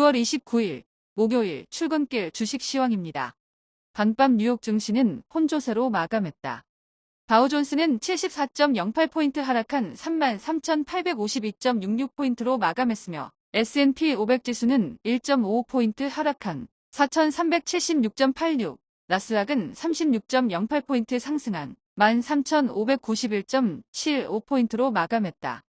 6월 29일 목요일 출근길 주식 시황입니다. 간밤 뉴욕 증시는 혼조세로 마감했다. 다우존스는 74.08포인트 하락한 33,852.66포인트로 마감했으며 S&P 500 지수는 1.55포인트 하락한 4,376.86, 나스닥은 36.08포인트 상승한 13,591.75포인트로 마감했다.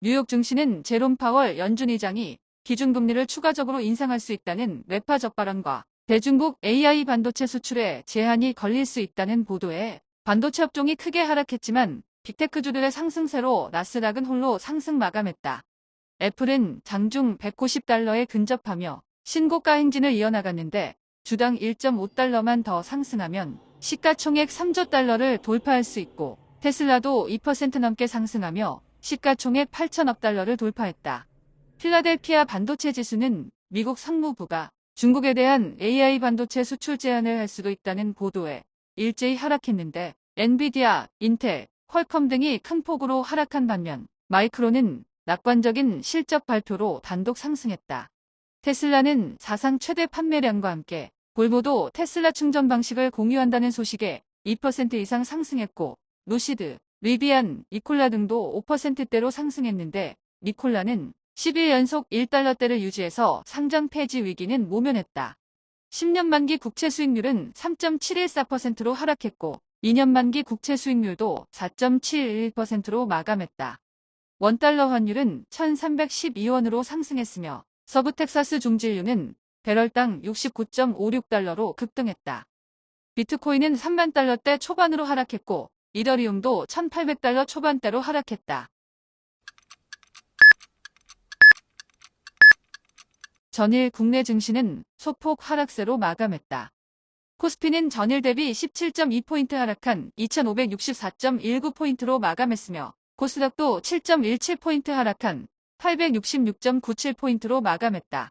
뉴욕 증시는 제롬 파월 연준 의장이 기준금리를 추가적으로 인상할 수 있다는 외파적 발언과 대중국 AI 반도체 수출에 제한이 걸릴 수 있다는 보도에 반도체 업종이 크게 하락했지만 빅테크주들의 상승세로 나스닥은 홀로 상승 마감했다. 애플은 장중 190달러에 근접하며 신고가 행진을 이어나갔는데 주당 1.5달러만 더 상승하면 시가총액 3조 달러를 돌파할 수 있고 테슬라도 2% 넘게 상승하며 시가총액 8천억 달러를 돌파했다. 필라델피아 반도체 지수는 미국 상무부가 중국에 대한 AI 반도체 수출 제한을 할 수도 있다는 보도에 일제히 하락했는데 엔비디아, 인텔, 퀄컴 등이 큰 폭으로 하락한 반면 마이크론은 낙관적인 실적 발표로 단독 상승했다. 테슬라는 사상 최대 판매량과 함께 볼보도 테슬라 충전 방식을 공유한다는 소식에 2% 이상 상승했고 루시드, 리비안, 니콜라 등도 5%대로 상승했는데 니콜라는 10일 연속 1달러대를 유지해서 상장 폐지 위기는 모면했다. 10년 만기 국채 수익률은 3.714%로 하락했고 2년 만기 국채 수익률도 4.71%로 마감했다. 원달러 환율은 1312원으로 상승했으며 서부 텍사스 중진류는 배럴당 69.56달러로 급등했다. 비트코인은 3만 달러대 초반으로 하락했고 이더리움도 1800달러 초반대로 하락했다. 전일 국내 증시는 소폭 하락세로 마감했다. 코스피는 전일 대비 17.2포인트 하락한 2564.19포인트로 마감했으며 코스닥도 7.17포인트 하락한 866.97포인트로 마감했다.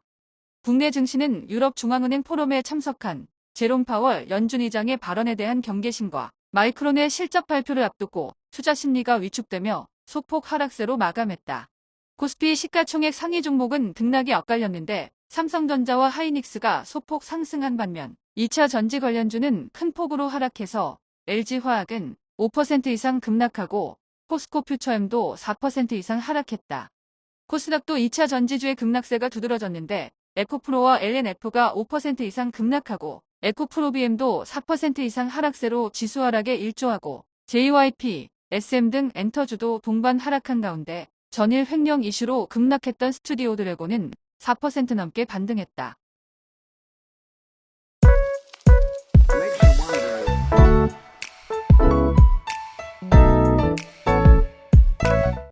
국내 증시는 유럽 중앙은행 포럼에 참석한 제롬 파월 연준 의장의 발언에 대한 경계심과 마이크론의 실적 발표를 앞두고 투자 심리가 위축되며 소폭 하락세로 마감했다. 코스피 시가총액 상위 종목은 등락이 엇갈렸는데 삼성전자와 하이닉스가 소폭 상승한 반면 2차 전지 관련주는 큰 폭으로 하락해서 LG화학은 5% 이상 급락하고 포스코 퓨처엠도 4% 이상 하락했다. 코스닥도 2차 전지주의 급락세가 두드러졌는데 에코프로와 LNF가 5% 이상 급락하고 에코프로비엠도 4% 이상 하락세로 지수 하락에 일조하고 JYP, SM 등 엔터주도 동반 하락한 가운데 전일 횡령 이슈로 급락했던 스튜디오 드래곤은 4% 넘게 반등했다.